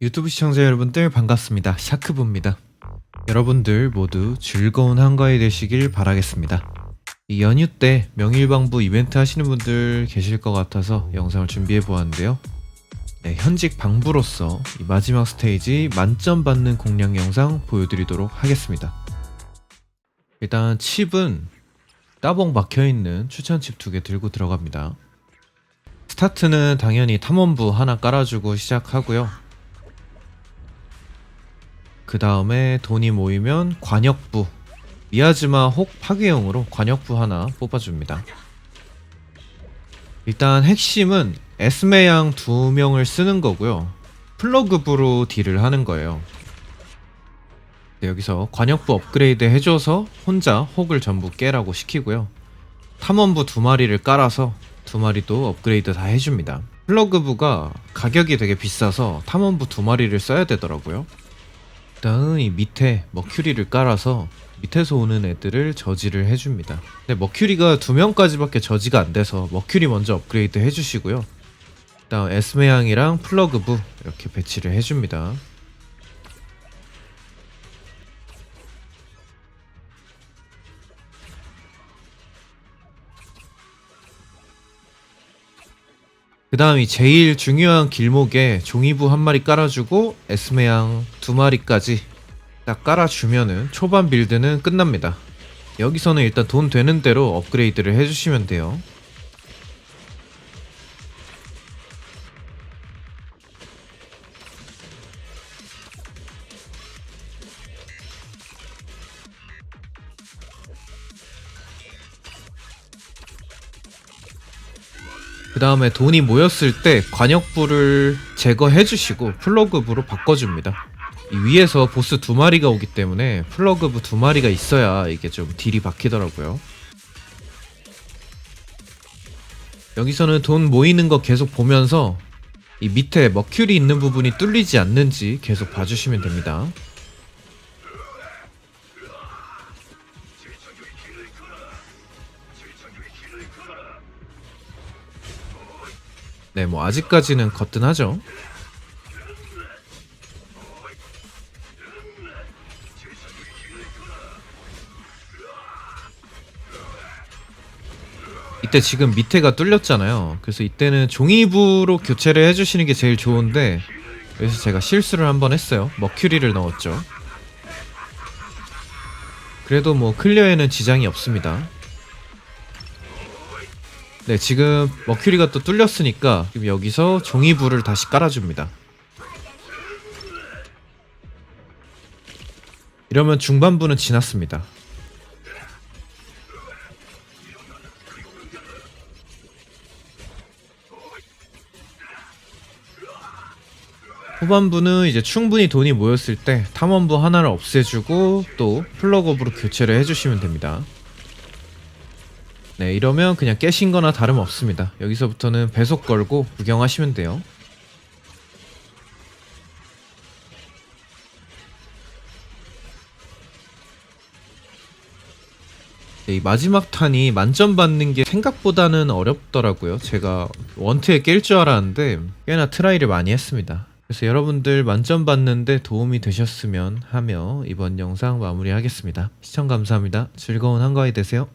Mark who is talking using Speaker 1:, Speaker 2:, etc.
Speaker 1: 유튜브 시청자 여러분 들 반갑습니다. 샤크부입니다. 여러분들 모두 즐거운 한가위 되시길 바라겠습니다. 이 연휴 때 명일방부 이벤트 하시는 분들 계실 것 같아서 영상을 준비해 보았는데요. 네, 현직 방부로서 이 마지막 스테이지 만점 받는 공략 영상 보여드리도록 하겠습니다. 일단 칩은 따봉 박혀있는 추천 칩 두 개 들고 들어갑니다. 스타트는 당연히 탐험부 하나 깔아주고 시작하고요. 그 다음에 돈이 모이면 관역부 미야즈마 혹 파괴용으로 관역부 하나 뽑아줍니다. 일단 핵심은 에스메양 두 명을 쓰는 거고요. 플러그부로 딜을 하는 거예요. 네, 여기서 관역부 업그레이드 해줘서 혼자 혹을 전부 깨라고 시키고요. 탐험부 두 마리를 깔아서 두 마리도 업그레이드 다 해줍니다. 플러그부가 가격이 되게 비싸서 탐험부 두 마리를 써야 되더라고요. 일단은 이 밑에 머큐리를 깔아서 밑에서 오는 애들을 저지를 해줍니다. 근데 머큐리가 두 명까지밖에 저지가 안 돼서 머큐리 먼저 업그레이드 해주시고요. 일단 에스메양이랑 플러그부 이렇게 배치를 해줍니다. 그 다음이 제일 중요한 길목에 종이부 한 마리 깔아주고 에스메양 두 마리까지 딱 깔아주면은 초반 빌드는 끝납니다. 여기서는 일단 돈 되는 대로 업그레이드를 해주시면 돼요. 그 다음에 돈이 모였을 때 관역부를 제거해 주시고 플러그부로 바꿔줍니다. 이 위에서 보스 두 마리가 오기 때문에 플러그부 두 마리가 있어야 이게 좀 딜이 박히더라고요. 여기서는 돈 모이는 거 계속 보면서 이 밑에 머큐리 있는 부분이 뚫리지 않는지 계속 봐주시면 됩니다. 네, 뭐 아직까지는 거뜬하죠. 이때 지금 밑에가 뚫렸잖아요. 그래서 이때는 종이부로 교체를 해주시는 게 제일 좋은데 그래서 제가 실수를 한번 했어요. 머큐리를 넣었죠. 그래도 뭐 클리어에는 지장이 없습니다. 네, 지금 머큐리가 또 뚫렸으니까 지금 여기서 종이부를 다시 깔아줍니다. 이러면 중반부는 지났습니다. 후반부는 이제 충분히 돈이 모였을 때 탐험부 하나를 없애주고 또 플러그업으로 교체를 해주시면 됩니다. 네, 이러면 그냥 깨신 거나 다름없습니다. 여기서부터는 배속 걸고 구경하시면 돼요. 네, 이 마지막 탄이 만점 받는 게 생각보다는 어렵더라고요. 제가 원트에 깰 줄 알았는데 꽤나 트라이를 많이 했습니다. 그래서 여러분들 만점 받는데 도움이 되셨으면 하며 이번 영상 마무리하겠습니다. 시청 감사합니다. 즐거운 한가위 되세요.